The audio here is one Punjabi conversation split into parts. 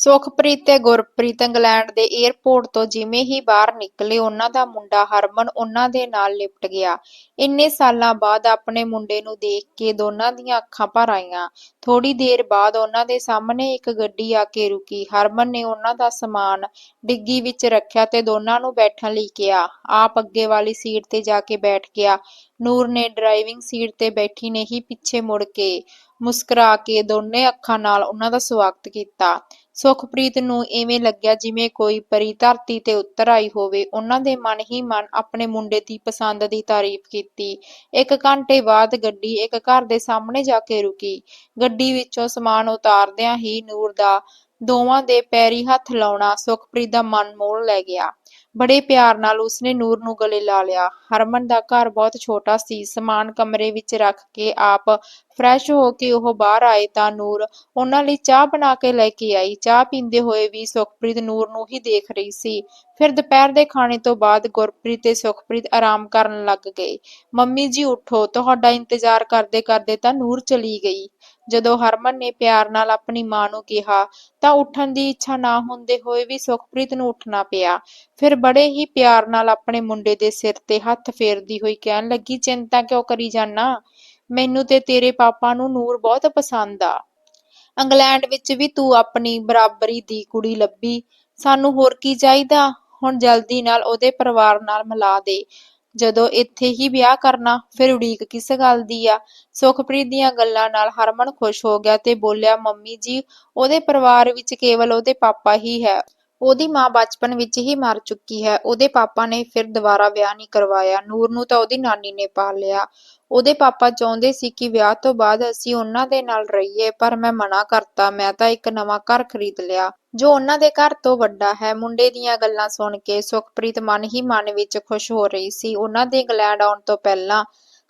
ਸੁਖਪ੍ਰੀਤ ਤੇ ਗੁਰਪ੍ਰੀਤ ਇੰਗਲੈਂਡ ਦੇ ਏਅਰਪੋਰਟ ਤੋਂ ਜਿਵੇਂ ਹੀ ਬਾਹਰ ਨਿਕਲੇ, ਉਹਨਾਂ ਦਾ ਮੁੰਡਾ ਹਰਮਨ ਉਹਨਾਂ ਦੇ ਨਾਲ ਲਿਪਟ ਗਿਆ। ਇੰਨੇ ਸਾਲਾਂ ਬਾਅਦ ਆਪਣੇ ਮੁੰਡੇ ਨੂੰ ਦੇਖ ਕੇ ਦੋਨਾਂ ਦੀਆਂ ਅੱਖਾਂ ਭਰ ਆਈਆਂ। ਥੋੜ੍ਹੀ ਦੇਰ ਬਾਅਦ ਉਹਨਾਂ ਦੇ ਸਾਹਮਣੇ ਇੱਕ ਗੱਡੀ ਆ ਕੇ ਰੁਕੀ। ਹਰਮਨ ਨੇ ਉਹਨਾਂ ਦਾ ਸਮਾਨ ਡਿੱਗੀ ਵਿੱਚ ਰੱਖਿਆ ਤੇ ਦੋਨਾਂ ਨੂੰ ਬੈਠਣ ਲਈ ਕਿਹਾ। ਆਪ ਅੱਗੇ ਵਾਲੀ ਸੀਟ ਤੇ ਜਾ ਕੇ ਬੈਠ ਗਿਆ। ਨੂਰ ਨੇ ਡਰਾਈਵਿੰਗ ਸੀਟ ਤੇ ਬੈਠੀ ਨੇ ਹੀ ਪਿੱਛੇ ਮੁੜ ਕੇ ਮੁਸਕਰਾ ਕੇ ਦੋਨੇ ਅੱਖਾਂ ਨਾਲ ਉਹਨਾਂ ਦਾ ਸਵਾਗਤ ਕੀਤਾ। ਸੁਖਪ੍ਰੀਤ ਨੂੰ ਇਵੇਂ ਲੱਗਿਆ ਜਿਵੇਂ ਕੋਈ ਪਰੀ ਧਰਤੀ ਤੇ ਉਤਰ ਆਈ ਹੋਵੇ। ਉਹਨਾਂ ਦੇ ਮਨ ਹੀ ਮਨ ਆਪਣੇ ਮੁੰਡੇ ਦੀ ਪਸੰਦ ਦੀ ਤਾਰੀਫ਼ ਕੀਤੀ। ਇੱਕ ਘੰਟੇ ਬਾਅਦ ਗੱਡੀ ਇੱਕ ਘਰ ਦੇ ਸਾਹਮਣੇ ਜਾ ਕੇ ਰੁਕੀ। ਗੱਡੀ ਵਿੱਚੋਂ ਸਮਾਨ ਉਤਾਰਦਿਆਂ ਹੀ ਨੂਰ ਦਾ ਦੋਵਾਂ ਦੇ ਪੈਰੀਂ ਹੱਥ ਲਾਉਣਾ ਸੁਖਪ੍ਰੀਤ ਦਾ ਮਨ ਮੋਹ ਲੈ ਗਿਆ। ਬੜੇ ਪਿਆਰ ਨਾਲ ਉਸਨੇ ਨੂਰ ਨੂੰ ਗਲੇ ਲਾ ਲਿਆ। ਹਰਮਨ ਦਾ ਘਰ ਬਹੁਤ ਛੋਟਾ ਸੀ। ਸਮਾਨ ਕਮਰੇ ਵਿੱਚ ਰੱਖ ਕੇ ਆਪ ਫਰੈਸ਼ ਹੋ ਕੇ ਉਹ ਬਾਹਰ ਆਏ ਤਾਂ ਨੂਰ ਉਹਨਾਂ ਲਈ ਚਾਹ ਬਣਾ ਕੇ ਲੈ ਕੇ ਆਈ। ਚਾਹ ਪੀਂਦੇ ਹੋਏ ਵੀ ਸੁਖਪ੍ਰੀਤ ਨੂਰ ਨੂੰ ਹੀ ਦੇਖ ਰਹੀ ਸੀ। ਫਿਰ ਦੁਪਹਿਰ ਦੇ ਖਾਣੇ ਤੋਂ ਬਾਅਦ ਗੁਰਪ੍ਰੀਤ ਤੇ ਸੁਖਪ੍ਰੀਤ ਆਰਾਮ ਕਰਨ ਲੱਗ ਗਏ। ਮੰਮੀ ਜੀ ਉੱਠੋ, ਤੁਹਾਡਾ ਇੰਤਜ਼ਾਰ ਕਰਦੇ ਕਰਦੇ ਤਾਂ ਨੂਰ ਚਲੀ ਗਈ। ਜਦੋਂ ਹਰਮਨ ਨੇ ਪਿਆਰ ਨਾਲ ਆਪਣੀ ਮਾਂ ਨੂੰ ਕਿਹਾ ਤਾਂ ਉੱਠਣ ਦੀ ਇੱਛਾ ਨਾ ਹੁੰਦੇ ਹੋਏ ਵੀ ਸੁਖਪ੍ਰੀਤ ਨੂੰ ਉੱਠਣਾ ਪਿਆ। ਫਿਰ ਬੜੇ ਹੀ ਪਿਆਰ ਨਾਲ ਆਪਣੇ ਮੁੰਡੇ ਦੇ ਸਿਰ ਤੇ ਹੱਥ ਫੇਰਦੀ ਹੋਈ ਕਹਿਣ ਲੱਗੀ ਚਿੰਤਾ ਕਿਉਂ ਕਰੀ ਜਾਨਾਂ? ਮੈਨੂੰ ਤੇ ਤੇਰੇ ਪਾਪਾ ਨੂੰ ਨੂਰ ਬਹੁਤ ਪਸੰਦ ਆ। ਇੰਗਲੈਂਡ ਵਿੱਚ ਵੀ ਤੂੰ ਆਪਣੀ ਬਰਾਬਰੀ ਦੀ ਕੁੜੀ ਲੱਭੀ। ਸਾਨੂੰ ਹੋਰ ਕੀ ਚਾਹੀਦਾ? ਹੁਣ ਜਲਦੀ ਨਾਲ ਉਹਦੇ ਪਰਿਵਾਰ ਨਾਲ ਮਿਲਾ ਦੇ। ਜਦੋਂ ਇੱਥੇ ਹੀ ਵਿਆਹ ਕਰਨਾ, ਫਿਰ ਉਡੀਕ ਕਿਸ ਗੱਲ ਦੀ ਆ? ਸੁਖਪ੍ਰੀਤ ਦੀਆਂ ਗੱਲਾਂ ਨਾਲ ਹਰਮਨ ਖੁਸ਼ ਹੋ ਗਿਆ ਤੇ ਬੋਲਿਆ ਮੰਮੀ ਜੀ, ਉਹਦੇ ਪਰਿਵਾਰ ਵਿੱਚ ਕੇਵਲ ਉਹਦੇ ਪਾਪਾ ਹੀ ਹੈ। ਉਹਦੀ ਮਾਂ ਬਚਪਨ ਵਿੱਚ ਹੀ ਮਰ ਚੁੱਕੀ ਹੈ। ਉਹਦੇ ਪਾਪਾ ਨੇ ਫਿਰ ਦੁਬਾਰਾ ਵਿਆਹ ਨਹੀਂ ਕਰਵਾਇਆ। ਨੂਰ ਨੂੰ ਤਾਂ ਉਹਦੀ ਨਾਨੀ ਨੇ ਪਾਲ ਲਿਆ। ਉਹਦੇ ਪਾਪਾ ਚਾਹੁੰਦੇ ਸੀ ਕਿ ਵਿਆਹ ਤੋਂ ਬਾਅਦ ਅਸੀਂ ਉਹਨਾਂ ਦੇ ਨਾਲ ਰਹੀਏ, ਪਰ ਮੈਂ ਮਨਾ ਕਰਤਾ। ਮੈਂ ਤਾਂ ਇੱਕ ਨਵਾਂ ਘਰ ਖਰੀਦ ਲਿਆ। ਜੋ ਉਹਨਾਂ ਦੇ ਘਰ ਤੋਂ ਵੱਡਾ ਹੈ। ਮੁੰਡੇ ਦੀਆਂ ਗੱਲਾਂ ਸੁਣ ਕੇ ਸੁਖਪ੍ਰੀਤ ਮਨ ਹੀ ਮਨ ਵਿੱਚ ਖੁਸ਼ ਹੋ ਰਹੀ ਸੀ। ਉਹਨਾਂ ਦੇ ਇੰਗਲੈਂਡ ਆਉਣ ਤੋਂ ਪਹਿਲਾਂ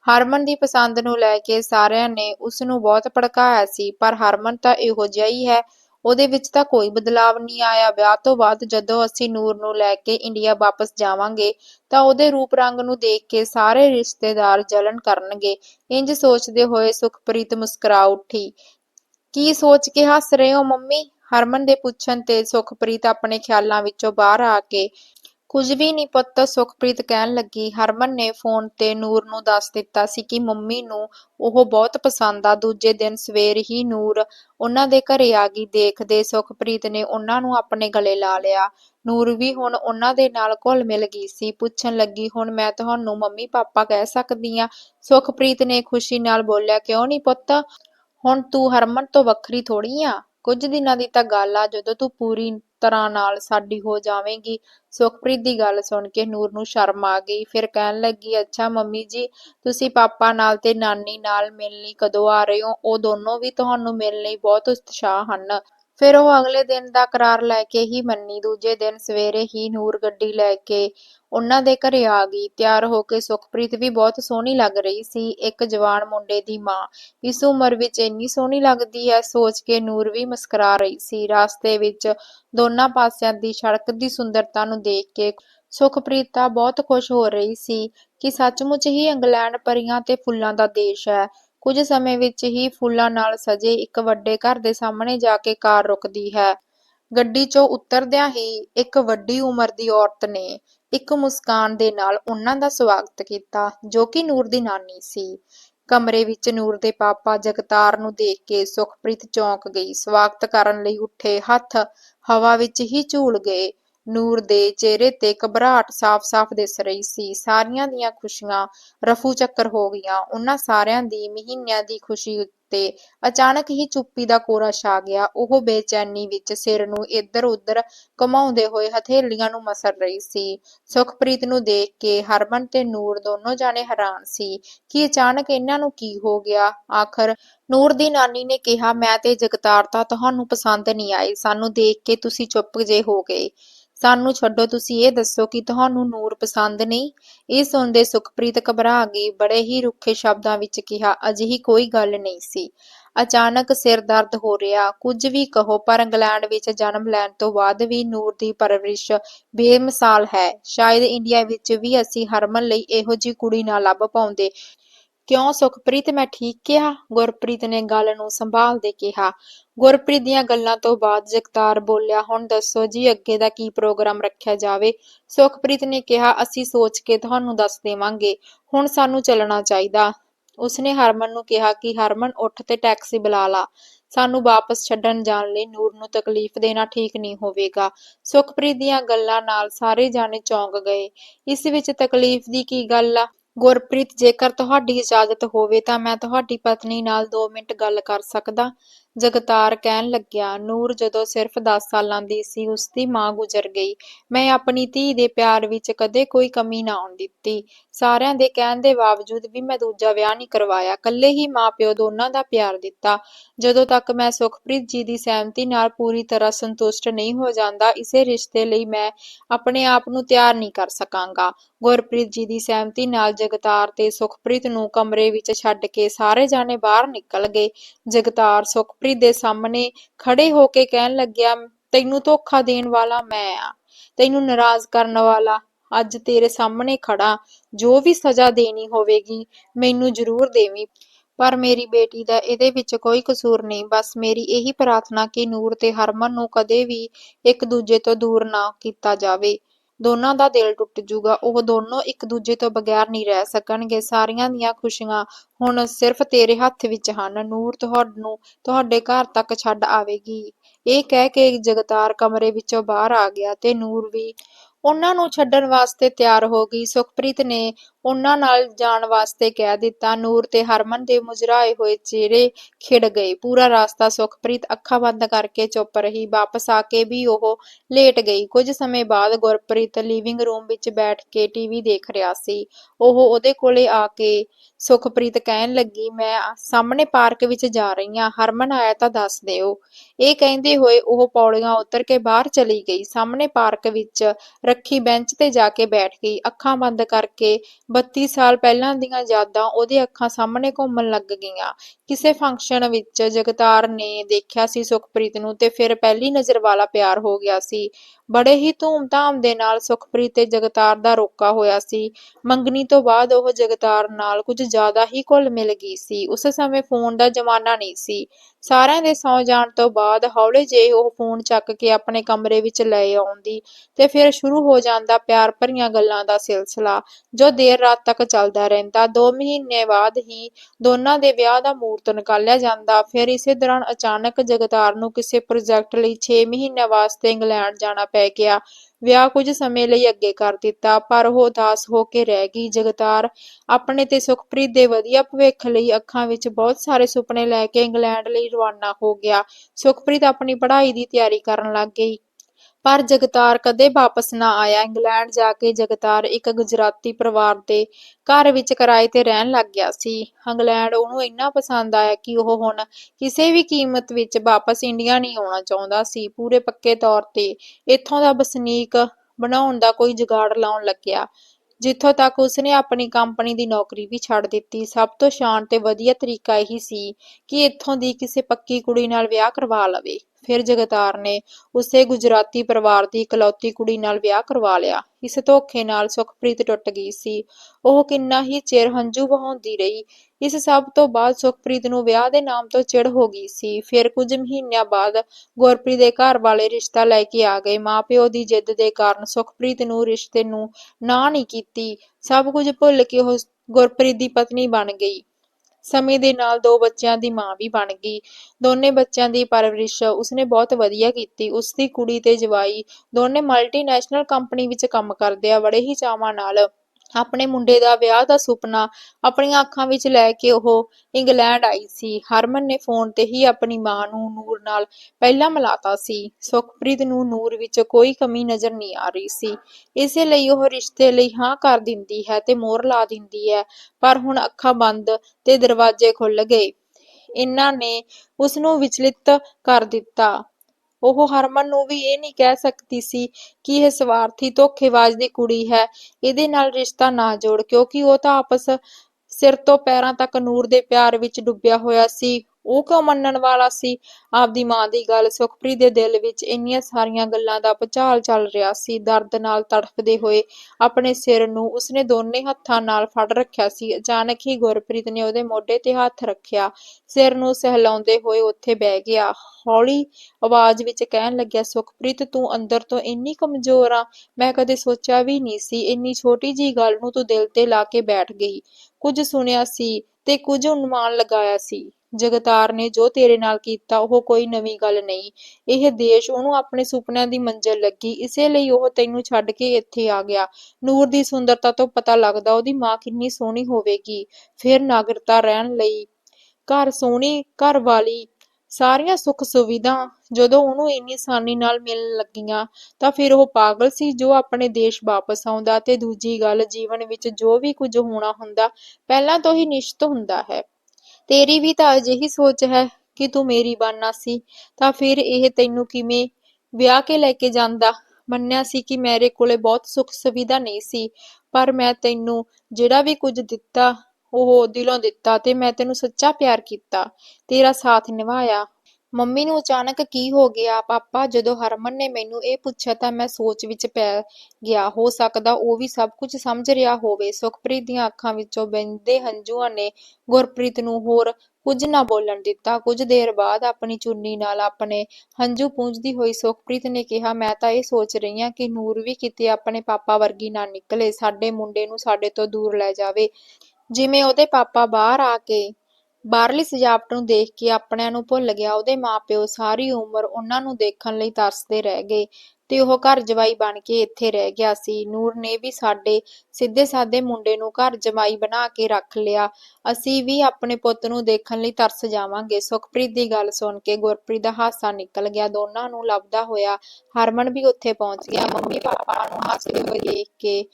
ਹਰਮਨ ਦੀ ਪਸੰਦ ਨੂੰ ਲੈ ਕੇ ਸਾਰਿਆਂ ਨੇ ਉਸ ਨੂੰ ਬਹੁਤ ਭੜਕਾਇਆ ਸੀ, ਪਰ ਹਰਮਨ ਤਾਂ ਇਹੋ ਜਿਹਾ ਹੀ ਹੈ। ਉਹਦੇ ਵਿੱਚ ਤਾਂ ਕੋਈ ਬਦਲਾਵ ਨਹੀਂ ਆਇਆ। ਵਿਆਹ ਤੋਂ ਬਾਅਦ ਜਦੋਂ ਅਸੀਂ ਨੂਰ ਨੂੰ ਲੈ ਕੇ ਇੰਡੀਆ ਵਾਪਸ ਜਾਵਾਂਗੇ, ਤਾਂ ਉਹਦੇ ਰੂਪ ਰੰਗ ਨੂੰ ਦੇਖ ਕੇ ਸਾਰੇ ਰਿਸ਼ਤੇਦਾਰ ਜਲਨ ਕਰਨਗੇ। ਇੰਜ ਸੋਚਦੇ ਹੋਏ ਸੁਖਪ੍ਰੀਤ ਮੁਸਕਰਾ ਉੱਠੀ। ਕੀ ਸੋਚ ਕੇ ਹੱਸ ਰਹੇ ਹੋ ਮੰਮੀ? ਹਰਮਨ ਦੇ ਪੁੱਛਣ ਤੇ ਸੁਖਪ੍ਰੀਤ ਆਪਣੇ ਖਿਆਲਾਂ ਵਿੱਚੋਂ ਬਾਹਰ ਆ ਕੇ ਕੁਝ ਵੀ ਨਹੀਂ ਪੁੱਤ, ਸੁਖਪ੍ਰੀਤ ਕਹਿਣ ਲੱਗੀ। ਹਰਮਨ ਨੇ ਫੋਨ ਤੇ ਨੂਰ ਨੂੰ ਦੱਸ ਦਿੱਤਾ ਸੀ ਕਿ ਮੰਮੀ ਨੂੰ ਉਹ ਬਹੁਤ ਪਸੰਦ ਆ। ਦੂਜੇ ਦਿਨ ਸਵੇਰ ਹੀ ਨੂਰ ਉਹਨਾਂ ਦੇ ਘਰੇ ਆ ਗਈ। ਦੇਖਦੇ ਸੁਖਪ੍ਰੀਤ ਨੇ ਉਹਨਾਂ ਨੂੰ ਆਪਣੇ ਗਲੇ ਲਾ ਲਿਆ। ਨੂਰ ਵੀ ਹੁਣ ਉਹਨਾਂ ਦੇ ਨਾਲ ਘੁਲ ਮਿਲ ਗਈ ਸੀ। ਪੁੱਛਣ ਲੱਗੀ ਹੁਣ ਮੈਂ ਤੁਹਾਨੂੰ ਮੰਮੀ ਪਾਪਾ ਕਹਿ ਸਕਦੀ ਆਂ? ਸੁਖਪ੍ਰੀਤ ਨੇ ਖੁਸ਼ੀ ਨਾਲ ਬੋਲਿਆ ਕਿਉਂ ਨਹੀਂ ਪੁੱਤ, ਹੁਣ ਤੂੰ ਹਰਮਨ ਤੋਂ ਵੱਖਰੀ ਥੋੜ੍ਹੀ ਆ ਕੁਝ ਦਿਨਾਂ ਦੀ ਤਾਂ ਗੱਲ ਆ ਜਦੋਂ ਤੂੰ ਪੂਰੀ ਤਰ੍ਹਾਂ ਨਾਲ ਸਾਡੀ ਹੋ ਜਾਵੇਂਗੀ। ਸੁਖਪ੍ਰੀਤ ਦੀ ਗੱਲ ਸੁਣ ਕੇ ਨੂਰ ਨੂੰ ਸ਼ਰਮ ਆ ਗਈ। ਫਿਰ ਕਹਿਣ ਲੱਗੀ ਅੱਛਾ ਮੰਮੀ ਜੀ, ਤੁਸੀਂ ਪਾਪਾ ਨਾਲ ਤੇ ਨਾਨੀ ਨਾਲ ਮਿਲਣੀ ਕਦੋਂ ਆ ਰਹੇ ਹੋ? ਉਹ ਦੋਨੋਂ ਵੀ ਤੁਹਾਨੂੰ ਮਿਲਣ ਲਈ ਬਹੁਤ ਉਤਸ਼ਾਹ ਹਨ। ਫਿਰ ਉਹ ਅਗਲੇ ਦਿਨ ਦਾ ਕਰਾਰ ਲੈ ਕੇ ਹੀ ਮੰਨੀ। ਦੂਜੇ ਦਿਨ ਸਵੇਰੇ ਹੀ ਨੂਰ ਗੱਡੀ ਲੈ ਕੇ ਉਹਨਾਂ ਦੇ ਘਰੇ ਆ ਗਈ। ਤਿਆਰ ਹੋ ਕੇ ਸੁਖਪ੍ਰੀਤ ਵੀ ਬਹੁਤ ਸੋਹਣੀ ਲੱਗ ਰਹੀ ਸੀ। ਇੱਕ ਜਵਾਨ ਮੁੰਡੇ ਦੀ ਮਾਂ ਇਸ ਉਮਰ ਵਿੱਚ ਇੰਨੀ ਸੋਹਣੀ ਲੱਗਦੀ ਹੈ, ਸੋਚ ਕੇ ਨੂਰ ਵੀ ਮੁਸਕਰਾ ਰਹੀ ਸੀ। ਰਾਸਤੇ ਵਿੱਚ ਦੋਨਾਂ ਪਾਸਿਆਂ ਦੀ ਸੜਕ ਦੀ ਸੁੰਦਰਤਾ ਨੂੰ ਦੇਖ ਕੇ ਸੁਖਪ੍ਰੀਤ ਤਾਂ ਬਹੁਤ ਖੁਸ਼ ਹੋ ਰਹੀ ਸੀ ਕਿ ਸੱਚਮੁੱਚ ਹੀ ਇੰਗਲੈਂਡ ਪਰੀਆਂ ਤੇ ਫੁੱਲਾਂ ਦਾ ਦੇਸ਼ ਹੈ। ਕੁਝ ਸਮੇਂ ਵਿੱਚ ਹੀ ਫੁੱਲਾਂ ਨਾਲ ਸਜੇ ਇੱਕ ਵੱਡੇ ਘਰ ਦੇ ਸਾਹਮਣੇ ਜਾ ਕੇ ਕਾਰ ਰੁਕਦੀ ਹੈ। ਗੱਡੀ ਚੋਂ ਉਤਰਦਿਆਂ ਹੀ ਇੱਕ ਵੱਡੀ ਉਮਰ ਦੀ ਔਰਤ ਨੇ ਇੱਕ ਮੁਸਕਾਨ ਦੇ ਨਾਲ ਉਹਨਾਂ ਦਾ ਸਵਾਗਤ ਕੀਤਾ, ਜੋ ਕਿ ਨੂਰ ਦੀ ਨਾਨੀ ਸੀ। ਕਮਰੇ ਵਿੱਚ ਨੂਰ ਦੇ ਪਾਪਾ ਜਗਤਾਰ ਨੂੰ ਦੇਖ ਕੇ ਸੁਖਪ੍ਰੀਤ ਚੌਂਕ ਗਈ। ਸਵਾਗਤ ਕਰਨ ਲਈ ਉੱਠੇ ਹੱਥ ਹਵਾ ਵਿੱਚ ਹੀ ਝੂਲ ਗਏ। ਨੂਰ ਦੇ ਚਿਹਰੇ ਤੇ ਘਬਰਾਹਟ ਸਾਫ਼-ਸਾਫ਼ ਦਿਸ ਰਹੀ ਸੀ। ਸਾਰਿਆਂ ਦੀਆਂ ਖੁਸ਼ੀਆਂ ਰਫੂ-ਚੱਕਰ ਹੋ ਗਈਆਂ। ਉਹਨਾਂ ਸਾਰਿਆਂ ਦੀ ਮਹੀਨਿਆਂ ਦੀ ਖੁਸ਼ੀ ਉੱਤੇ ਅਚਾਨਕ ਹੀ ਚੁੱਪੀ ਦਾ ਕੋਰਾ ਛਾ ਗਿਆ। ਉਹ ਬੇਚੈਨੀ ਵਿੱਚ ਸਿਰ ਨੂੰ ਇੱਧਰ-ਉੱਧਰ ਘੁਮਾਉਂਦੇ ਹੋਏ ਹਥੇਲੀਆਂ ਨੂੰ ਮਸਲ ਰਹੀ ਸੀ। ਸੁਖਪ੍ਰੀਤ ਨੂੰ ਦੇਖ ਕੇ ਹਰਮਨ ਤੇ ਨੂਰ ਦੋਨੋਂ ਜਾਣੇ ਹੈਰਾਨ ਸੀ ਕਿ ਅਚਾਨਕ ਇਹਨਾਂ ਨੂੰ ਕੀ ਹੋ ਗਿਆ। ਆਖ਼ਰ ਨੂਰ ਦੀ ਨਾਨੀ ਨੇ ਕਿਹਾ, ਮੈਂ ਤੇ ਜਗਤਾਰ ਤਾਂ ਤੁਹਾਨੂੰ ਪਸੰਦ ਨਹੀਂ ਆਏ। ਸਾਨੂੰ ਦੇਖ ਕੇ ਤੁਸੀਂ ਚੁੱਪ ਜੇ ਹੋ ਗਏ। ਸਾਨੂੰ ਛੱਡੋ, ਤੁਸੀਂ ਇਹ ਦੱਸੋ ਕਿ ਤੁਹਾਨੂੰ ਨੂਰ ਪਸੰਦ ਨਹੀਂ? ਇਹ ਸੁਣਦੇ ਸੁਖਪ੍ਰੀਤ ਘਬਰਾ ਗਈ। ਬੜੇ ਹੀ ਰੁੱਖੇ ਸ਼ਬਦਾਂ ਵਿੱਚ ਕਿਹਾ, ਅਜਿਹੀ ਕੋਈ ਗੱਲ ਨਹੀਂ ਸੀ। ਅਚਾਨਕ ਸਿਰ ਦਰਦ ਹੋ ਰਿਹਾ। ਕੁਝ ਵੀ ਕਹੋ, ਪਰ ਇੰਗਲੈਂਡ ਵਿੱਚ ਜਨਮ ਲੈਣ ਤੋਂ ਬਾਅਦ ਵੀ ਨੂਰ ਦੀ ਪਰਵਰਿਸ਼ ਬੇਮਿਸਾਲ ਹੈ। ਸ਼ਾਇਦ ਇੰਡੀਆ ਵਿੱਚ ਵੀ ਅਸੀਂ ਹਰਮਨ ਲਈ ਇਹੋ ਜਿਹੀ ਕੁੜੀ ਨਾ ਲੱਭ ਪਾਉਂਦੇ। ਕਿਉਂ? ਸੁਖਪ੍ਰੀਤ ਮੈਂ ਠੀਕ ਕਿਹਾ? ਗੁਰਪ੍ਰੀਤ ਨੇ ਗੱਲ ਨੂੰ ਸੰਭਾਲਦੇ ਕਿਹਾ। ਗੁਰਪ੍ਰੀਤ ਦੀਆਂ ਗੱਲਾਂ ਤੋਂ ਬਾਅਦ ਜਗਤਾਰ ਬੋਲਿਆ, ਹੁਣ ਦੱਸੋ ਜੀ, ਅੱਗੇ ਦਾ ਕੀ ਪ੍ਰੋਗਰਾਮ ਰੱਖਿਆ ਜਾਵੇ? ਸੁਖਪ੍ਰੀਤ ਨੇ ਕਿਹਾ, ਅਸੀਂ ਸੋਚ ਕੇ ਤੁਹਾਨੂੰ ਦੱਸ ਦੇਵਾਂਗੇ। ਹੁਣ ਸਾਨੂੰ ਚੱਲਣਾ ਚਾਹੀਦਾ। ਉਸਨੇ ਹਰਮਨ ਨੂੰ ਕਿਹਾ ਕਿ, ਹਰਮਨ, ਉੱਠ ਤੇ ਟੈਕਸੀ ਬੁਲਾ ਲਾ। ਸਾਨੂੰ ਵਾਪਸ ਛੱਡਣ ਜਾਣ ਲਈ ਨੂਰ ਨੂੰ ਤਕਲੀਫ ਦੇਣਾ ਠੀਕ ਨਹੀਂ ਹੋਵੇਗਾ। ਸੁਖਪ੍ਰੀਤ ਦੀਆਂ ਗੱਲਾਂ ਨਾਲ ਸਾਰੇ ਜਾਣੇ ਚੌਂਕ ਗਏ। ਇਸ ਵਿੱਚ ਤਕਲੀਫ ਦੀ ਕੀ ਗੱਲ ਆ? ਗੁਰਪ੍ਰੀਤ, ਜੇਕਰ ਤੁਹਾਡੀ ਇਜਾਜ਼ਤ ਹੋਵੇ ਤਾਂ ਮੈਂ ਤੁਹਾਡੀ ਪਤਨੀ ਨਾਲ ਦੋ ਮਿੰਟ ਗੱਲ ਕਰ ਸਕਦਾ। ਜਗਤਾਰ ਕਹਿਣ ਲੱਗਿਆ, ਨੂਰ ਜਦੋਂ ਸਿਰਫ ਦਸ ਸਾਲਾਂ ਦੀ ਸੀ, ਉਸਦੀ ਮਾਂ ਗੁਜ਼ਰ ਗਈ। ਮੈਂ ਆਪਣੀ ਧੀ ਦੇ ਪਿਆਰ ਵਿੱਚ ਕਦੇ ਕੋਈ ਕਮੀ ਨਾ ਆਉਣ ਦਿੱਤੀ। ਸਾਰਿਆਂ ਦੇ ਕਹਿਣ ਦੇ ਬਾਵਜੂਦ ਵੀ ਮੈਂ ਦੂਜਾ ਵਿਆਹ ਨਹੀਂ ਕਰਵਾਇਆ। ਇਕੱਲੇ ਹੀ ਮਾਪਿਓ ਦੋਨਾਂ ਦਾ ਪਿਆਰ ਦਿੱਤਾ। ਜਦੋਂ ਤੱਕ ਮੈਂ ਸੁਖਪ੍ਰੀਤ ਜੀ ਦੀ ਸਹਿਮਤੀ ਨਾਲ ਪੂਰੀ ਤਰ੍ਹਾਂ ਸੰਤੁਸ਼ਟ ਨਹੀਂ ਹੋ ਜਾਂਦਾ, ਇਸੇ ਰਿਸ਼ਤੇ ਲਈ ਮੈਂ ਆਪਣੇ ਆਪ ਨੂੰ ਤਿਆਰ ਨਹੀਂ ਕਰ ਸਕਾਂਗਾ। ਗੁਰਪ੍ਰੀਤ ਜੀ ਦੀ ਸਹਿਮਤੀ ਨਾਲ ਜਗਤਾਰ ਤੇ ਸੁਖਪ੍ਰੀਤ ਨੂੰ ਕਮਰੇ ਵਿੱਚ ਛੱਡ ਕੇ ਸਾਰੇ ਜਾਣੇ ਬਾਹਰ ਨਿਕਲ ਗਏ। ਜਗਤਾਰ, ਸੁਖਪ੍ਰੀਤ ਦੇ ਸਾਹਮਣੇ ਖੜੇ ਹੋ ਕੇ ਕਹਿਣ ਲੱਗਿਆ, ਤੈਨੂੰ ਧੋਖਾ ਦੇਣ ਵਾਲਾ ਮੈਂ ਆ, ਤੈਨੂੰ ਨਾਰਾਜ਼ ਕਰਨ ਵਾਲਾ ਅੱਜ ਤੇਰੇ ਸਾਹਮਣੇ ਖੜਾ, ਜੋ ਵੀ ਸਜ਼ਾ ਦੇਣੀ ਹੋਵੇਗੀ ਮੈਨੂੰ ਜ਼ਰੂਰ ਦੇਵੀਂ। ਪਰ ਮੇਰੀ ਬੇਟੀ ਦਾ ਇਹਦੇ ਵਿੱਚ ਕੋਈ ਕਸੂਰ ਨਹੀਂ, ਬਸ ਮੇਰੀ ਇਹੀ ਪ੍ਰਾਰਥਨਾ ਕਿ ਨੂਰ ਤੇ ਹਰਮਨ ਨੂੰ ਕਦੇ ਵੀ ਇੱਕ ਦੂਜੇ ਤੋਂ ਦੂਰ ਨਾ ਕੀਤਾ ਜਾਵੇ। ਦੋਨਾਂ ਦਾ ਦਿਲ ਟੁੱਟ ਜੂਗਾ। ਉਹ ਦੋਨੋਂ ਇੱਕ ਦੂਜੇ ਤੋਂ ਬਗੈਰ ਨਹੀਂ ਰਹਿ ਸਕਣਗੇ। ਸਾਰੀਆਂ ਦੀਆਂ ਖੁਸ਼ੀਆਂ ਹੁਣ ਸਿਰਫ ਤੇਰੇ ਹੱਥ ਵਿੱਚ ਹਨ। ਨੂਰ ਤੁਹਾਨੂੰ ਤੁਹਾਡੇ ਘਰ ਤੱਕ ਛੱਡ ਆਵੇਗੀ। ਇਹ ਕਹਿ ਕੇ ਜਗਤਾਰ ਕਮਰੇ ਵਿੱਚੋਂ ਬਾਹਰ ਆ ਗਿਆ ਤੇ ਨੂਰ ਵੀ ਉਹਨਾਂ ਨੂੰ ਛੱਡਣ ਵਾਸਤੇ ਤਿਆਰ ਹੋ ਗਈ। ਸੁਖਪ੍ਰੀਤ ਨੇ ਉਹਨਾਂ ਨਾਲ ਜਾਣ ਵਾਸਤੇ ਕਹਿ ਦਿੱਤਾ। ਨੂਰ ਤੇ ਹਰਮਨ ਦੇ ਮੁਜਰਾਏ ਹੋਏ ਚਿਹਰੇ ਖਿੜ ਗਏ। ਪੂਰਾ ਰਾਸਤਾ ਸੁਖਪ੍ਰੀਤ ਅੱਖਾਂ ਬੰਦ ਕਰਕੇ ਚੁੱਪ ਰਹੀ। ਵਾਪਸ ਆ ਕੇ ਵੀ ਉਹ ਲੇਟ ਗਈ। ਕੁਝ ਸਮੇਂ ਬਾਅਦ ਗੁਰਪ੍ਰੀਤ ਲਿਵਿੰਗ ਰੂਮ ਵਿੱਚ ਬੈਠ ਕੇ ਟੀਵੀ ਦੇਖ ਰਿਹਾ ਸੀ। ਉਹ ਉਹਦੇ ਕੋਲੇ ਆ ਕੇ ਸੁਖਪ੍ਰੀਤ ਕਹਿਣ ਲੱਗੀ, ਮੈਂ ਸਾਹਮਣੇ ਪਾਰਕ ਵਿੱਚ ਜਾ ਰਹੀ ਹਾਂ। ਹਰਮਨ ਆਇਆ ਤਾਂ ਦੱਸ ਦਿਓ। ਇਹ ਕਹਿੰਦੇ ਹੋਏ ਉਹ ਪੌੜੀਆਂ ਉਤਰ ਕੇ ਬਾਹਰ ਚਲੀ ਗਈ। ਸਾਹਮਣੇ ਪਾਰਕ ਵਿੱਚ ਰੱਖੀ ਬੈਂਚ ਤੇ ਜਾ ਕੇ ਬੈਠ ਗਈ। ਅੱਖਾਂ ਬੰਦ ਕਰਕੇ 32 ਸਾਲ ਪਹਿਲਾਂ ਦੀਆਂ ਯਾਦਾਂ ਉਹਦੇ ਅੱਖਾਂ ਸਾਹਮਣੇ ਘੁੰਮਣ ਲੱਗ ਗਈਆਂ। ਕਿਸੇ ਫੰਕਸ਼ਨ ਵਿੱਚ ਜਗਤਾਰ ਨੇ ਦੇਖਿਆ ਸੀ ਸੁਖਪ੍ਰੀਤ ਨੂੰ ਤੇ ਫਿਰ ਪਹਿਲੀ ਨਜ਼ਰ ਵਾਲਾ ਪਿਆਰ ਹੋ ਗਿਆ ਸੀ। ਬੜੇ ਹੀ ਧੂਮ-ਧਾਮ ਦੇ ਨਾਲ ਸੁਖਪ੍ਰੀਤ ਤੇ ਜਗਤਾਰ ਦਾ ਰੋਕਾ ਹੋਇਆ ਸੀ। ਮੰਗਣੀ ਤੋਂ ਬਾਅਦ ਉਹ ਜਗਤਾਰ ਨਾਲ ਕੁਝ ਜ਼ਿਆਦਾ ਹੀ ਘੁਲ ਮਿਲ ਗਈ ਸੀ। ਉਸ ਸਮੇਂ ਫੋਨ ਦਾ ਜ਼ਮਾਨਾ ਨਹੀਂ ਸੀ। ਸਾਰਿਆਂ ਦੇ ਸੌਂ ਜਾਣ ਤੋਂ ਬਾਅਦ ਹੌਲੇ ਜਿਹੇ ਉਹ ਫੋਨ ਚੱਕ ਕੇ ਆਪਣੇ ਕਮਰੇ ਵਿੱਚ ਲੈ ਆਉਂਦੀ ਤੇ ਫਿਰ ਸ਼ੁਰੂ ਹੋ ਜਾਂਦਾ ਪਿਆਰ ਭਰੀਆਂ ਗੱਲਾਂ ਦਾ ਸਿਲਸਿਲਾ, ਜੋ ਦੇਰ ਰਾਤ ਤੱਕ ਚੱਲਦਾ ਰਹਿੰਦਾ। 2 ਮਹੀਨੇ ਬਾਅਦ ਹੀ ਦੋਨਾਂ ਦੇ ਵਿਆਹ ਦਾ ਮੂਰਤ ਨਿਕਾਲਿਆ ਜਾਂਦਾ। ਫਿਰ ਇਸੇ ਦੌਰਾਨ ਅਚਾਨਕ ਜਗਤਾਰ ਨੂੰ ਕਿਸੇ ਪ੍ਰੋਜੈਕਟ ਲਈ 6 ਮਹੀਨਿਆਂ ਵਾਸਤੇ ਇੰਗਲੈਂਡ ਜਾਣਾ ਪੈ ਗਿਆ। ਵਿਆਹ ਕੁਝ ਸਮੇਂ ਲਈ ਅੱਗੇ ਕਰ ਦਿੱਤਾ, ਪਰ ਉਹ ਉਦਾਸ ਹੋ ਕੇ ਰਹਿ ਗਈ। ਜਗਤਾਰ ਆਪਣੇ ਤੇ ਸੁਖਪ੍ਰੀਤ ਦੇ ਵਧੀਆ ਭਵਿੱਖ ਲਈ ਅੱਖਾਂ ਵਿੱਚ ਬਹੁਤ ਸਾਰੇ ਸੁਪਨੇ ਲੈ ਕੇ ਇੰਗਲੈਂਡ ਲਈ ਰਵਾਨਾ ਹੋ ਗਿਆ। ਸੁਖਪ੍ਰੀਤ ਆਪਣੀ ਪੜ੍ਹਾਈ ਦੀ ਤਿਆਰੀ ਕਰਨ ਲੱਗ ਗਈ। ਪਰ ਜਗਤਾਰ ਕਦੇ ਵਾਪਸ ਨਾ ਆਇਆ। ਇੰਗਲੈਂਡ ਜਾ ਕੇ ਜਗਤਾਰ ਇੱਕ ਗੁਜਰਾਤੀ ਪਰਿਵਾਰ ਦੇ ਘਰ ਵਿੱਚ ਕਿਰਾਏ ਤੇ ਰਹਿਣ ਲੱਗ ਗਿਆ ਸੀ। ਇੰਗਲੈਂਡ ਉਹਨੂੰ ਇੰਨਾ ਪਸੰਦ ਆਇਆ ਕਿ ਉਹ ਹੁਣ ਕਿਸੇ ਵੀ ਕੀਮਤ ਵਿੱਚ ਵਾਪਸ ਇੰਡੀਆ ਨਹੀਂ ਆਉਣਾ ਚਾਹੁੰਦਾ ਸੀ। ਪੂਰੇ ਪੱਕੇ ਤੌਰ ਤੇ ਇੱਥੋਂ ਦਾ ਵਸਨੀਕ ਬਣਾਉਣ ਦਾ ਕੋਈ ਜੁਗਾੜ ਲਾਉਣ ਲੱਗਿਆ, ਜਿੱਥੋਂ ਤੱਕ ਉਸਨੇ ਆਪਣੀ ਕੰਪਨੀ ਦੀ ਨੌਕਰੀ ਵੀ ਛੱਡ ਦਿੱਤੀ। ਸਭ ਤੋਂ ਸ਼ਾਨ ਤੇ ਵਧੀਆ ਤਰੀਕਾ ਇਹੀ ਸੀ ਕਿ ਇੱਥੋਂ ਦੀ ਕਿਸੇ ਪੱਕੀ ਕੁੜੀ ਨਾਲ ਵਿਆਹ ਕਰਵਾ ਲਵੇ। ਫਿਰ ਜਗਤਾਰ ਨੇ ਉਸੇ ਗੁਜਰਾਤੀ ਪਰਿਵਾਰ ਦੀ ਇਕਲੌਤੀ ਕੁੜੀ ਨਾਲ ਵਿਆਹ ਕਰਵਾ ਲਿਆ। ਇਸ ਧੋਖੇ ਨਾਲ ਸੁਖਪ੍ਰੀਤ ਟੁੱਟ ਗਈ ਸੀ। ਉਹ ਕਿੰਨਾ ਹੀ ਚਿਰ ਹੰਝੂ ਵਹਾਉਂਦੀ ਰਹੀ। ਇਸ ਸਭ ਤੋਂ ਬਾਅਦ ਸੁਖਪ੍ਰੀਤ ਨੂੰ ਵਿਆਹ ਦੇ ਨਾਮ ਤੋਂ ਚਿੜ ਹੋ ਗਈ ਸੀ। ਫਿਰ ਕੁਝ ਮਹੀਨਿਆਂ ਬਾਅਦ ਗੁਰਪ੍ਰੀਤ ਦੇ ਘਰ ਵਾਲੇ ਰਿਸ਼ਤਾ ਲੈ ਕੇ ਆ ਗਏ। ਮਾਪਿਓ ਦੀ ਜਿੱਦ ਦੇ ਕਾਰਨ ਸੁਖਪ੍ਰੀਤ ਨੂੰ ਰਿਸ਼ਤੇ ਨੂੰ ਨਾ ਨਹੀਂ ਕੀਤੀ। ਸਭ ਕੁਝ ਭੁੱਲ ਕੇ ਉਹ ਗੁਰਪ੍ਰੀਤ ਦੀ ਪਤਨੀ ਬਣ ਗਈ। ਸਮੇਂ ਦੇ ਨਾਲ ਦੋ ਬੱਚਿਆਂ ਦੀ ਮਾਂ ਵੀ ਬਣ ਗਈ। ਦੋਨੇ ਬੱਚਿਆਂ ਦੀ ਪਰਵਰਿਸ਼ ਉਸਨੇ ਬਹੁਤ ਵਧੀਆ ਕੀਤੀ। ਉਸਦੀ ਕੁੜੀ ਤੇ ਜਵਾਈ ਦੋਨੇ ਮਲਟੀਨੈਸ਼ਨਲ ਕੰਪਨੀ ਵਿੱਚ ਕੰਮ ਕਰਦੇ ਆ ਬੜੇ ਹੀ ਚਾਵਾਂ ਨਾਲ। ਆਪਣੇ ਮੁੰਡੇ ਦਾ ਵਿਆਹ ਦਾ ਸੁਪਨਾ ਆਪਣੀਆਂ ਅੱਖਾਂ ਵਿੱਚ ਲੈ ਕੇ ਉਹ ਇੰਗਲੈਂਡ ਆਈ ਸੀ। ਹਰਮਨ ਨੇ ਫੋਨ ਤੇ ਹੀ ਆਪਣੀ ਮਾਂ ਨੂੰ ਨੂਰ ਨਾਲ ਪਹਿਲਾਂ ਮਿਲਾਤਾ ਸੀ। ਸੁਖਪ੍ਰੀਤ ਨੂੰ ਨੂਰ ਵਿੱਚ ਕੋਈ ਕਮੀ ਨਜ਼ਰ ਨਹੀਂ ਆ ਰਹੀ ਸੀ। ਇਸੇ ਲਈ ਉਹ ਰਿਸ਼ਤੇ ਲਈ ਹਾਂ ਕਰ ਦਿੰਦੀ ਹੈ ਤੇ ਮੋਹਰ ਲਾ ਦਿੰਦੀ ਹੈ, ਪਰ ਹੁਣ ਅੱਖਾਂ ਬੰਦ ਤੇ ਦਰਵਾਜ਼ੇ ਖੁੱਲ ਗਏ। ਇਹਨਾਂ ਨੇ ਉਸ ਨੂੰ ਵਿਚਲਿਤ ਕਰ ਦਿੱਤਾ। ਉਹ ਹਰਮਨ ਨੂੰ ਵੀ ਇਹ ਨਹੀਂ ਕਹਿ ਸਕਦੀ ਸੀ ਕਿ ਇਹ ਸਵਾਰਥੀ ਧੋਖੇਬਾਜ਼ ਦੀ ਕੁੜੀ ਹੈ। ਇਹਦੇ ਨਾਲ ਰਿਸ਼ਤਾ ਨਾ ਜੋੜ, ਕਿਉਂਕਿ ਉਹ ਤਾਂ ਆਪਸ ਸਿਰ ਤੋਂ ਪੈਰਾਂ ਤੱਕ ਨੂਰ ਦੇ ਪਿਆਰ ਵਿੱਚ ਡੁੱਬਿਆ ਹੋਇਆ ਸੀ। ਉਹ ਕਿਉਂ ਮੰਨਣ ਵਾਲਾ ਸੀ? ਆਪਦੀ ਮਾਂ ਦੀ ਗੱਲ ਸੁਖਪ੍ਰੀਤ ਦੇ ਦਿਲ ਵਿੱਚ ਇੰਨੀਆਂ ਸਾਰੀਆਂ ਗੱਲਾਂ ਦਾ ਭੁਚਾਲ ਚੱਲ ਰਿਹਾ ਸੀ। ਦਰਦ ਨਾਲ ਤੜਫਦੇ ਹੋਏ ਆਪਣੇ ਸਿਰ ਨੂੰ ਉਸਨੇ ਦੋਨੇ ਹੱਥਾਂ ਨਾਲ ਫੜ ਰੱਖਿਆ ਸੀ। ਅਚਾਨਕ ਹੀ ਗੁਰਪ੍ਰੀਤ ਨੇ ਉਹਦੇ ਮੋਢੇ ਤੇ ਹੱਥ ਰੱਖਿਆ। ਸਿਰ ਨੂੰ ਸਹਿਲਾਉਂਦੇ ਹੋਏ ਉੱਥੇ ਬਹਿ ਗਿਆ। ਹੌਲੀ ਆਵਾਜ਼ ਵਿੱਚ ਕਹਿਣ ਲੱਗਿਆ, ਸੁਖਪ੍ਰੀਤ, ਤੂੰ ਅੰਦਰ ਤੋਂ ਇੰਨੀ ਕਮਜ਼ੋਰ ਆ। ਮੈਂ ਕਦੇ ਸੋਚਿਆ ਵੀ ਨਹੀਂ ਸੀ। ਇੰਨੀ ਛੋਟੀ ਜੀ ਗੱਲ ਨੂੰ ਤੂੰ ਦਿਲ ਤੇ ਲਾ ਕੇ ਬੈਠ ਗਈ। ਕੁਝ ਸੁਣਿਆ ਸੀ ਤੇ ਕੁਝ ਅਨੁਮਾਨ ਲਗਾਇਆ ਸੀ। ਜਗਤਾਰ ਨੇ ਜੋ ਤੇਰੇ ਨਾਲ ਕੀਤਾ, ਉਹ ਕੋਈ ਨਵੀਂ ਗੱਲ ਨਹੀਂ। ਇਹ ਦੇਸ਼ ਉਹਨੂੰ ਆਪਣੇ ਸੁਪਨਿਆਂ ਦੀ ਮੰਜ਼ਿਲ ਲੱਗੀ। ਇਸੇ ਲਈ ਉਹ ਤੈਨੂੰ ਛੱਡ ਕੇ ਇੱਥੇ ਆ ਗਿਆ। ਨੂਰ ਦੀ ਸੁੰਦਰਤਾ ਤੋਂ ਪਤਾ ਲੱਗਦਾ ਉਹਦੀ ਮਾਂ ਕਿੰਨੀ ਸੋਹਣੀ ਹੋਵੇਗੀ। ਫਿਰ ਨਾਗਰਿਕਤਾ ਰਹਿਣ ਲਈ ਘਰ ਸੋਹਣੀ, ਘਰ ਵਾਲੀ, ਸਾਰੀਆਂ ਸੁੱਖ ਸੁਵਿਧਾ ਜਦੋਂ ਉਹਨੂੰ ਇੰਨੀ ਆਸਾਨੀ ਨਾਲ ਮਿਲਣ ਲੱਗੀਆਂ, ਤਾਂ ਫਿਰ ਉਹ ਪਾਗਲ ਸੀ ਜੋ ਆਪਣੇ ਦੇਸ਼ ਵਾਪਸ ਆਉਂਦਾ ਤੇ ਦੂਜੀ ਗੱਲ, ਜੀਵਨ ਵਿੱਚ ਜੋ ਵੀ ਕੁਝ ਹੋਣਾ ਹੁੰਦਾ, ਪਹਿਲਾਂ ਤੋਂ ਹੀ ਨਿਸ਼ਚਿਤ ਹੁੰਦਾ ਹੈ। ਤੇਰੀ ਵੀ ਤਾਂ ਅਜਿਹੀ ਸੋਚ ਹੈ ਕਿ ਤੂੰ ਮੇਰੀ ਬਣਨਾ ਸੀ। ਤਾਂ ਫਿਰ ਇਹ ਤੈਨੂੰ ਕਿਵੇਂ ਵਿਆਹ ਕੇ ਲੈ ਕੇ ਜਾਂਦਾ? ਮੰਨਿਆ ਸੀ ਕਿ ਮੇਰੇ ਕੋਲੇ ਬਹੁਤ ਸੁੱਖ ਸੁਵਿਧਾ ਨਹੀਂ ਸੀ, ਪਰ ਮੈਂ ਤੈਨੂੰ ਜਿਹੜਾ ਵੀ ਕੁਝ ਦਿੱਤਾ, ਉਹ ਦਿਲੋਂ ਦਿੱਤਾ ਤੇ ਮੈਂ ਤੈਨੂੰ ਸੱਚਾ ਪਿਆਰ ਕੀਤਾ। ਤੇਰਾ ਸਾਥ ਨਿਭਾਇਆ। ਮੰਮੀ ਨੂੰ ਅਚਾਨਕ ਕੀ ਹੋ ਗਿਆ? ਪਾਪਾ, ਜਦੋਂ ਹਰਮਨ ਨੇ ਮੈਨੂੰ ਇਹ ਪੁੱਛਿਆ ਤਾਂ ਮੈਂ ਸੋਚ ਵਿੱਚ ਪੈ ਗਿਆ, ਹੋ ਸਕਦਾ ਉਹ ਵੀ ਸਭ ਕੁਝ ਸਮਝ ਰਿਹਾ ਹੋਵੇ। ਸੁਖਪ੍ਰੀਤ ਦੀਆਂ ਅੱਖਾਂ ਵਿੱਚੋਂ ਵਹਿੰਦੇ ਹੰਝੂਆਂ ਨੇ ਗੁਰਪ੍ਰੀਤ ਨੂੰ ਹੋਰ ਕੁਝ ਨਾ ਬੋਲਣ ਦਿੱਤਾ। ਕੁਝ ਦੇਰ ਬਾਅਦ ਆਪਣੀ ਚੁੰਨੀ ਨਾਲ ਆਪਣੇ ਹੰਝੂ ਪੂੰਝਦੀ ਹੋਈ ਸੁਖਪ੍ਰੀਤ ਨੇ ਕਿਹਾ, ਮੈਂ ਤਾਂ ਇਹ ਸੋਚ ਰਹੀ ਹਾਂ ਕਿ ਨੂਰ ਵੀ ਕਿਤੇ ਆਪਣੇ ਪਾਪਾ ਵਰਗੀ ਨਾ ਨਿਕਲੇ। ਸਾਡੇ ਮੁੰਡੇ ਨੂੰ ਸਾਡੇ ਤੋਂ ਦੂਰ ਲੈ ਜਾਵੇ। ਜਿਵੇਂ ਉਹਦੇ ਪਾਪਾ ਬਾਹਰ ਆ ਕੇ ਬਾਹਰਲੀ ਸਜਾਵਟ ਨੂੰ ਦੇਖ ਕੇ ਆਪਣਿਆਂ ਨੂੰ ਭੁੱਲ ਗਿਆ, ਉਹਦੇ ਮਾਪਿਓ ਸਾਰੀ ਉਮਰ ਉਹਨਾਂ ਨੂੰ ਦੇਖਣ ਲਈ ਤਰਸਦੇ ਰਹਿ ਗਏ ਤੇ ਉਹ ਘਰ ਜਵਾਈ ਬਣ ਕੇ ਇੱਥੇ ਰਹਿ ਗਿਆ ਸੀ। ਨੂਰ ਨੇ ਵੀ ਸਾਡੇ ਸਿੱਧੇ ਸਾਦੇ ਮੁੰਡੇ ਨੂੰ ਘਰ ਜਮਾਈ ਬਣਾ ਕੇ ਰੱਖ ਲਿਆ। ਅਸੀਂ ਵੀ ਆਪਣੇ ਪੁੱਤ ਨੂੰ ਦੇਖਣ ਲਈ ਤਰਸ ਜਾਵਾਂਗੇ। ਸੁਖਪ੍ਰੀਤ ਦੀ ਗੱਲ ਸੁਣ ਕੇ ਗੁਰਪ੍ਰੀਤ ਦਾ ਹਾਸਾ ਨਿਕਲ ਗਿਆ। ਦੋਨਾਂ ਨੂੰ ਲੱਭਦਾ ਹੋਇਆ ਹਰਮਨ ਵੀ ਉੱਥੇ ਪਹੁੰਚ ਗਿਆ। ਮੰਮੀ ਪਾਪਾ ਨੂੰ ਹੱਸਦੇ ਹੋਏ ਦੇਖ ਕੇ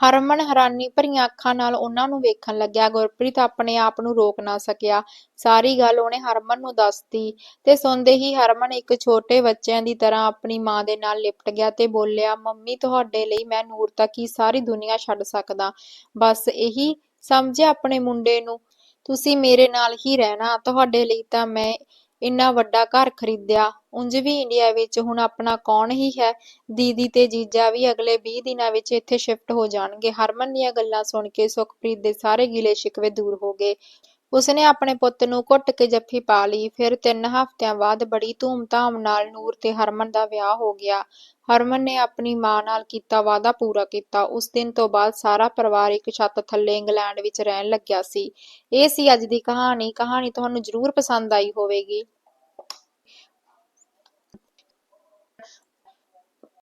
ਹਰਮਨ ਹੈਰਾਨੀ ਭਰੀਆਂ ਅੱਖਾਂ ਨਾਲ ਉਹਨਾਂ ਨੂੰ ਵੇਖਣ ਲੱਗਿਆ। ਗੁਰਪ੍ਰੀਤ ਆਪਣੇ ਆਪ ਨੂੰ ਰੋਕ ਨਾ ਸਕਿਆ। ਸਾਰੀ ਗੱਲ ਉਹਨੇ ਹਰਮਨ ਨੂੰ ਦੱਸਤੀ ਤੇ ਸੁਣਦੇ ਹੀ ਹਰਮਨ ਇੱਕ ਛੋਟੇ ਬੱਚਿਆਂ ਦੀ ਤਰ੍ਹਾਂ ਆਪਣੀ ਮਾਂ ਦੇ ਨਾਲ ਲਿਪਟ ਗਿਆ ਤੇ ਬੋਲਿਆ, ਮੰਮੀ, ਤੁਹਾਡੇ ਲਈ ਮੈਂ ਨੂਰ ਤੱਕ ਹੀ ਸਾਰੀ ਦੁਨੀਆ ਛੱਡ ਸਕਦਾ। ਬਸ ਇਹੀ ਸਮਝਿਆ ਆਪਣੇ ਮੁੰਡੇ ਨੂੰ, ਤੁਸੀਂ ਮੇਰੇ ਨਾਲ ਹੀ ਰਹਿਣਾ। ਤੁਹਾਡੇ ਲਈ ਤਾਂ ਮੈਂ ਇੰਨਾ ਵੱਡਾ ਘਰ ਖਰੀਦਿਆ, ਉਂਝ ਵੀ ਇੰਡੀਆ ਵਿੱਚ ਹੁਣ ਆਪਣਾ ਕੌਣ ਹੀ ਹੈ? ਦੀਦੀ ਤੇ ਜੀਜਾ ਵੀ ਅਗਲੇ ਵੀਹ ਦਿਨਾਂ ਵਿੱਚ ਇੱਥੇ ਸ਼ਿਫਟ ਹੋ ਜਾਣਗੇ। ਹਰਮਨ ਦੀਆਂ ਗੱਲਾਂ ਸੁਣ ਕੇ ਸੁਖਪ੍ਰੀਤ ਦੇ ਸਾਰੇ ਗਿਲੇ ਸ਼ਿਕਵੇ ਦੂਰ ਹੋ ਗਏ। ਉਸਨੇ ਆਪਣੇ ਪੁੱਤ ਨੂੰ ਘੁੱਟ ਕੇ ਜੱਫੀ ਪਾ ਲਈ। ਫਿਰ ਤਿੰਨ ਹਫ਼ਤਿਆਂ ਬਾਅਦ ਬੜੀ ਧੂਮ-ਧਾਮ ਨਾਲ ਨੂਰ ਤੇ ਹਰਮਨ ਦਾ ਵਿਆਹ ਹੋ ਗਿਆ। ਹਰਮਨ ਨੇ ਆਪਣੀ ਮਾਂ ਨਾਲ ਕੀਤਾ ਵਾਅਦਾ ਪੂਰਾ ਕੀਤਾ। ਉਸ ਦਿਨ ਤੋਂ ਬਾਅਦ ਸਾਰਾ ਪਰਿਵਾਰ ਇੱਕ ਛੱਤ ਥੱਲੇ ਇੰਗਲੈਂਡ ਵਿੱਚ ਰਹਿਣ ਲੱਗਿਆ ਸੀ। ਇਹ ਸੀ ਅੱਜ ਦੀ ਕਹਾਣੀ। ਕਹਾਣੀ ਤੁਹਾਨੂੰ ਜ਼ਰੂਰ ਪਸੰਦ ਆਈ ਹੋਵੇਗੀ।